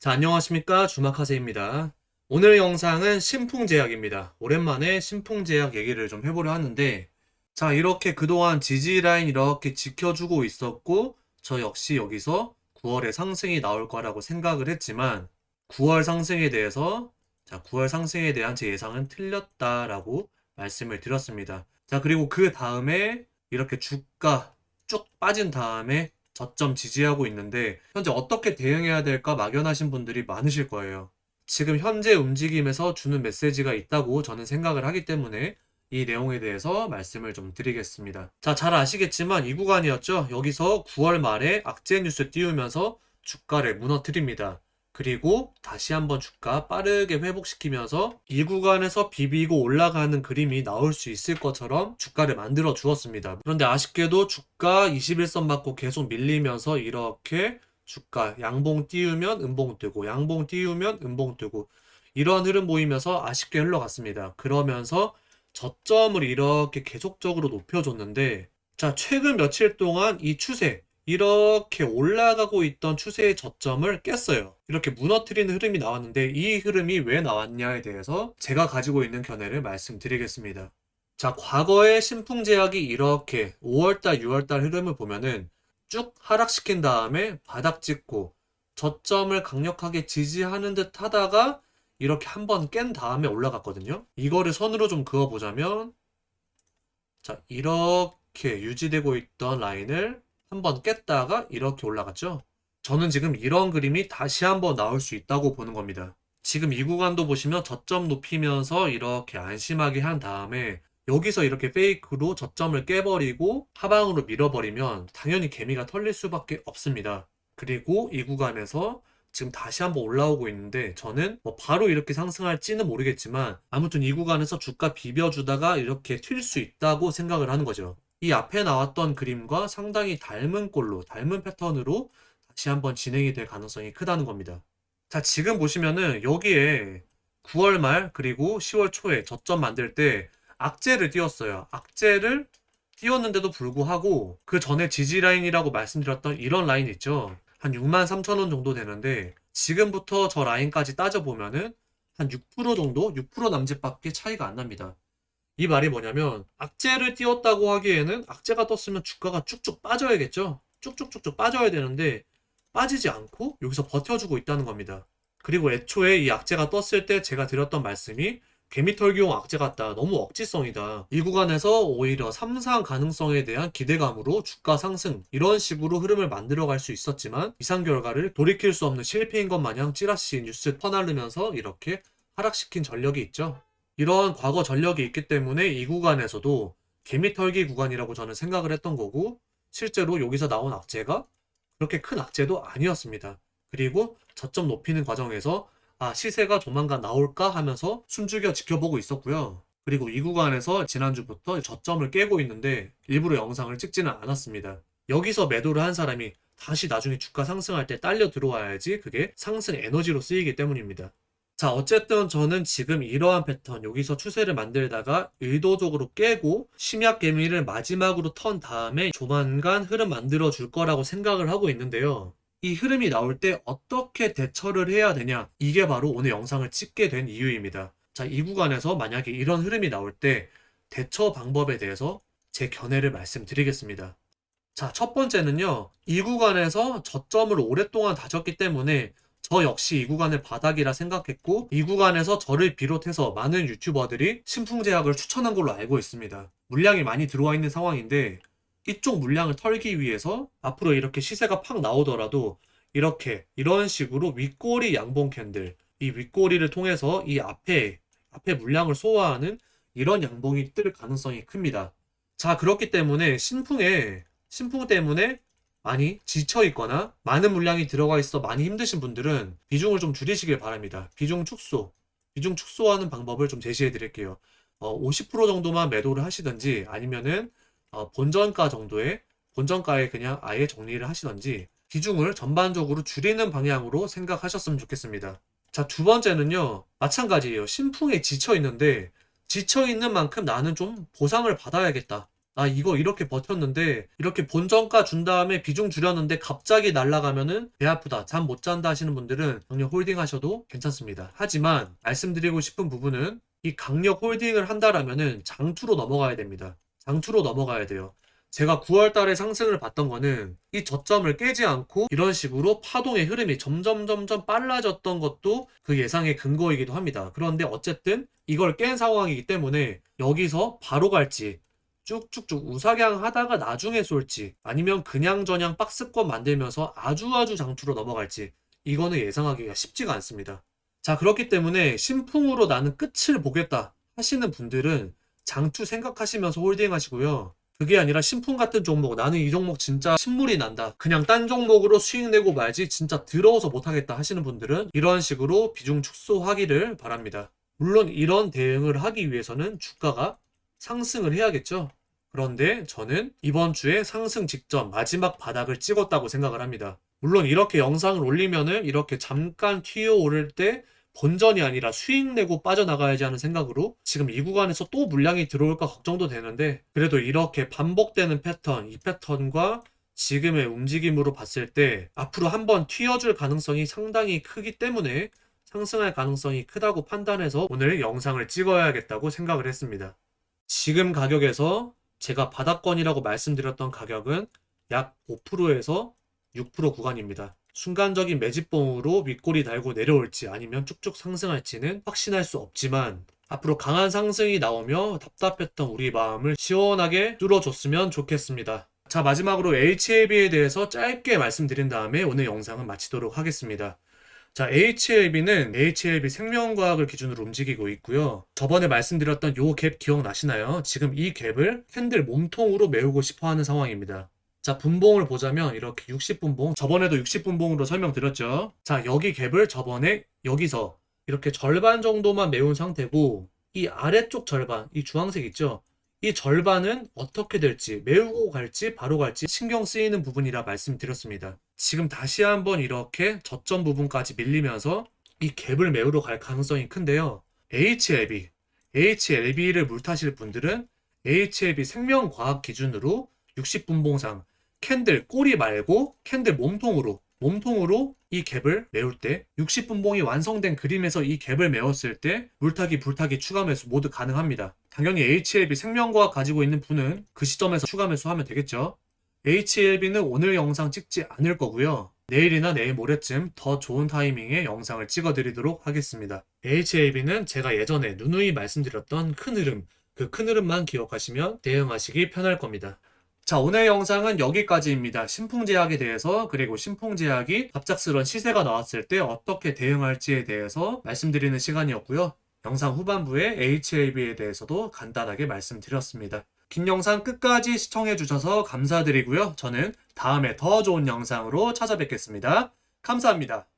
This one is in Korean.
자, 안녕하십니까. 주막하세입니다. 오늘 영상은 신풍제약입니다. 오랜만에 신풍제약 얘기를 좀 해보려 하는데, 자, 이렇게 그동안 지지라인 이렇게 지켜주고 있었고, 저 역시 여기서 9월에 상승이 나올 거라고 생각을 했지만, 9월 상승에 대해서, 자, 9월 상승에 대한 제 예상은 틀렸다라고 말씀을 드렸습니다. 자, 그리고 그 다음에 이렇게 주가 쭉 빠진 다음에 저점 지지하고 있는데 현재 어떻게 대응해야 될까 막연하신 분들이 많으실 거예요. 지금 현재 움직임에서 주는 메시지가 있다고 저는 생각을 하기 때문에 이 내용에 대해서 말씀을 좀 드리겠습니다. 자, 잘 아시겠지만 이 구간이었죠. 여기서 9월 말에 악재 뉴스 띄우면서 주가를 무너뜨립니다. 그리고 다시 한번 주가 빠르게 회복시키면서 이 구간에서 비비고 올라가는 그림이 나올 수 있을 것처럼 주가를 만들어 주었습니다. 그런데 아쉽게도 주가 21선 맞고 계속 밀리면서 이렇게 주가 양봉 띄우면 음봉 뜨고 양봉 띄우면 음봉 뜨고 이런 흐름 보이면서 아쉽게 흘러갔습니다. 그러면서 저점을 이렇게 계속적으로 높여줬는데 자 최근 며칠 동안 이 추세 이렇게 올라가고 있던 추세의 저점을 깼어요. 이렇게 무너뜨리는 흐름이 나왔는데 이 흐름이 왜 나왔냐에 대해서 제가 가지고 있는 견해를 말씀드리겠습니다. 자, 과거의 신풍제약이 이렇게 5월달, 6월달 흐름을 보면은 쭉 하락시킨 다음에 바닥 찍고 저점을 강력하게 지지하는 듯 하다가 이렇게 한번 깬 다음에 올라갔거든요. 이거를 선으로 좀 그어보자면 자, 이렇게 유지되고 있던 라인을 한번 깼다가 이렇게 올라갔죠. 저는 지금 이런 그림이 다시 한번 나올 수 있다고 보는 겁니다. 지금 이 구간도 보시면 저점 높이면서 이렇게 안심하게 한 다음에 여기서 이렇게 페이크로 저점을 깨버리고 하방으로 밀어버리면 당연히 개미가 털릴 수밖에 없습니다. 그리고 이 구간에서 지금 다시 한번 올라오고 있는데 저는 뭐 바로 이렇게 상승할지는 모르겠지만 아무튼 이 구간에서 주가 비벼주다가 이렇게 튈 수 있다고 생각을 하는 거죠. 이 앞에 나왔던 그림과 상당히 닮은 꼴로, 닮은 패턴으로 다시 한번 진행이 될 가능성이 크다는 겁니다. 자, 지금 보시면은 여기에 9월 말 그리고 10월 초에 저점 만들 때 악재를 띄웠어요. 악재를 띄웠는데도 불구하고 그 전에 지지 라인이라고 말씀드렸던 이런 라인 있죠. 한 6만 3천 원 정도 되는데 지금부터 저 라인까지 따져 보면은 한 6% 정도, 6% 남짓밖에 차이가 안 납니다. 이 말이 뭐냐면 악재를 띄웠다고 하기에는 악재가 떴으면 주가가 쭉쭉 빠져야겠죠. 쭉쭉쭉쭉 빠져야 되는데 빠지지 않고 여기서 버텨주고 있다는 겁니다. 그리고 애초에 이 악재가 떴을 때 제가 드렸던 말씀이 개미털기용 악재 같다. 너무 억지성이다. 이 구간에서 오히려 삼상 가능성에 대한 기대감으로 주가 상승 이런 식으로 흐름을 만들어 갈 수 있었지만 이상 결과를 돌이킬 수 없는 실패인 것 마냥 찌라시 뉴스 퍼날르면서 이렇게 하락시킨 전력이 있죠. 이런 과거 전력이 있기 때문에 이 구간에서도 개미털기 구간이라고 저는 생각을 했던 거고 실제로 여기서 나온 악재가 그렇게 큰 악재도 아니었습니다. 그리고 저점 높이는 과정에서 아 시세가 조만간 나올까 하면서 숨죽여 지켜보고 있었고요. 그리고 이 구간에서 지난주부터 저점을 깨고 있는데 일부러 영상을 찍지는 않았습니다. 여기서 매도를 한 사람이 다시 나중에 주가 상승할 때 딸려 들어와야지 그게 상승 에너지로 쓰이기 때문입니다. 자, 어쨌든 저는 지금 이러한 패턴, 여기서 추세를 만들다가 의도적으로 깨고 심약 개미를 마지막으로 턴 다음에 조만간 흐름 만들어 줄 거라고 생각을 하고 있는데요. 이 흐름이 나올 때 어떻게 대처를 해야 되냐? 이게 바로 오늘 영상을 찍게 된 이유입니다. 자, 이 구간에서 만약에 이런 흐름이 나올 때 대처 방법에 대해서 제 견해를 말씀드리겠습니다. 자, 첫 번째는요. 이 구간에서 저점을 오랫동안 다졌기 때문에 저 역시 이 구간을 바닥이라 생각했고 이 구간에서 저를 비롯해서 많은 유튜버들이 신풍제약을 추천한 걸로 알고 있습니다. 물량이 많이 들어와 있는 상황인데 이쪽 물량을 털기 위해서 앞으로 이렇게 시세가 팍 나오더라도 이렇게 이런 식으로 윗꼬리 양봉 캔들 이 윗꼬리를 통해서 이 앞에 앞에 물량을 소화하는 이런 양봉이 뜰 가능성이 큽니다. 자 그렇기 때문에 신풍에 신풍 때문에 많이 지쳐 있거나 많은 물량이 들어가 있어 많이 힘드신 분들은 비중을 좀 줄이시길 바랍니다. 비중 축소, 비중 축소하는 방법을 좀 제시해 드릴게요. 어, 50% 정도만 매도를 하시든지 아니면은 어, 본전가 정도의 본전가에 그냥 아예 정리를 하시던지 비중을 전반적으로 줄이는 방향으로 생각하셨으면 좋겠습니다. 자, 두 번째는요. 마찬가지예요. 신풍에 지쳐 있는데 지쳐 있는 만큼 나는 좀 보상을 받아야겠다. 아 이거 이렇게 버텼는데 이렇게 본전가 준 다음에 비중 줄였는데 갑자기 날아가면은 배 아프다 잠 못 잔다 하시는 분들은 강력 홀딩 하셔도 괜찮습니다. 하지만 말씀드리고 싶은 부분은 이 강력 홀딩을 한다라면은 장투로 넘어가야 됩니다. 장투로 넘어가야 돼요. 제가 9월 달에 상승을 봤던 거는 이 저점을 깨지 않고 이런 식으로 파동의 흐름이 점점 점점 빨라졌던 것도 그 예상의 근거이기도 합니다. 그런데 어쨌든 이걸 깬 상황이기 때문에 여기서 바로 갈지 쭉쭉쭉 우상향 하다가 나중에 쏠지 아니면 그냥 저냥 박스권 만들면서 아주 아주 장투로 넘어갈지 이거는 예상하기가 쉽지가 않습니다. 자 그렇기 때문에 신풍으로 나는 끝을 보겠다 하시는 분들은 장투 생각하시면서 홀딩 하시고요. 그게 아니라 신풍 같은 종목 나는 이 종목 진짜 신물이 난다 그냥 딴 종목으로 수익 내고 말지 진짜 더러워서 못하겠다 하시는 분들은 이런 식으로 비중 축소하기를 바랍니다 물론 이런 대응을 하기 위해서는 주가가 상승을 해야겠죠 그런데 저는 이번 주에 상승 직전 마지막 바닥을 찍었다고 생각을 합니다 물론 이렇게 영상을 올리면은 이렇게 잠깐 튀어 오를 때 본전이 아니라 수익 내고 빠져나가야지 하는 생각으로 지금 이 구간에서 또 물량이 들어올까 걱정도 되는데 그래도 이렇게 반복되는 패턴, 이 패턴과 지금의 움직임으로 봤을 때 앞으로 한번 튀어줄 가능성이 상당히 크기 때문에 상승할 가능성이 크다고 판단해서 오늘 영상을 찍어야겠다고 생각을 했습니다. 지금 가격에서 제가 바닥권이라고 말씀드렸던 가격은 약 5%에서 6% 구간입니다. 순간적인 매집봉으로 윗골이 달고 내려올지 아니면 쭉쭉 상승할지는 확신할 수 없지만 앞으로 강한 상승이 나오며 답답했던 우리 마음을 시원하게 뚫어줬으면 좋겠습니다. 자, 마지막으로 HLB에 대해서 짧게 말씀드린 다음에 오늘 영상은 마치도록 하겠습니다. 자, HLB는 HLB 생명과학을 기준으로 움직이고 있고요. 저번에 말씀드렸던 요 갭 기억나시나요? 지금 이 갭을 캔들 몸통으로 메우고 싶어 하는 상황입니다. 자, 분봉을 보자면 이렇게 60분봉, 저번에도 60분봉으로 설명드렸죠. 자, 여기 갭을 저번에 여기서 이렇게 절반 정도만 메운 상태고 이 아래쪽 절반, 이 주황색 있죠? 이 절반은 어떻게 될지, 메우고 갈지, 바로 갈지 신경 쓰이는 부분이라 말씀드렸습니다. 지금 다시 한번 이렇게 저점 부분까지 밀리면서 이 갭을 메우러 갈 가능성이 큰데요. HLB, HLB를 물타실 분들은 HLB 생명과학 기준으로 60분봉상 캔들 꼬리 말고 캔들 몸통으로 몸통으로 이 갭을 메울 때 60분봉이 완성된 그림에서 이 갭을 메웠을 때 물타기 불타기 추가 매수 모두 가능합니다. 당연히 HLB 생명과학 가지고 있는 분은 그 시점에서 추가 매수하면 되겠죠. HLB는 오늘 영상 찍지 않을 거고요. 내일이나 내일 모레쯤 더 좋은 타이밍에 영상을 찍어 드리도록 하겠습니다. HLB는 제가 예전에 누누이 말씀드렸던 큰 흐름, 그 큰 흐름만 기억하시면 대응하시기 편할 겁니다. 자, 오늘 영상은 여기까지입니다. 신풍제약에 대해서 그리고 신풍제약이 갑작스런 시세가 나왔을 때 어떻게 대응할지에 대해서 말씀드리는 시간이었고요. 영상 후반부에 HLB에 대해서도 간단하게 말씀드렸습니다. 긴 영상 끝까지 시청해 주셔서 감사드리고요. 저는 다음에 더 좋은 영상으로 찾아뵙겠습니다. 감사합니다.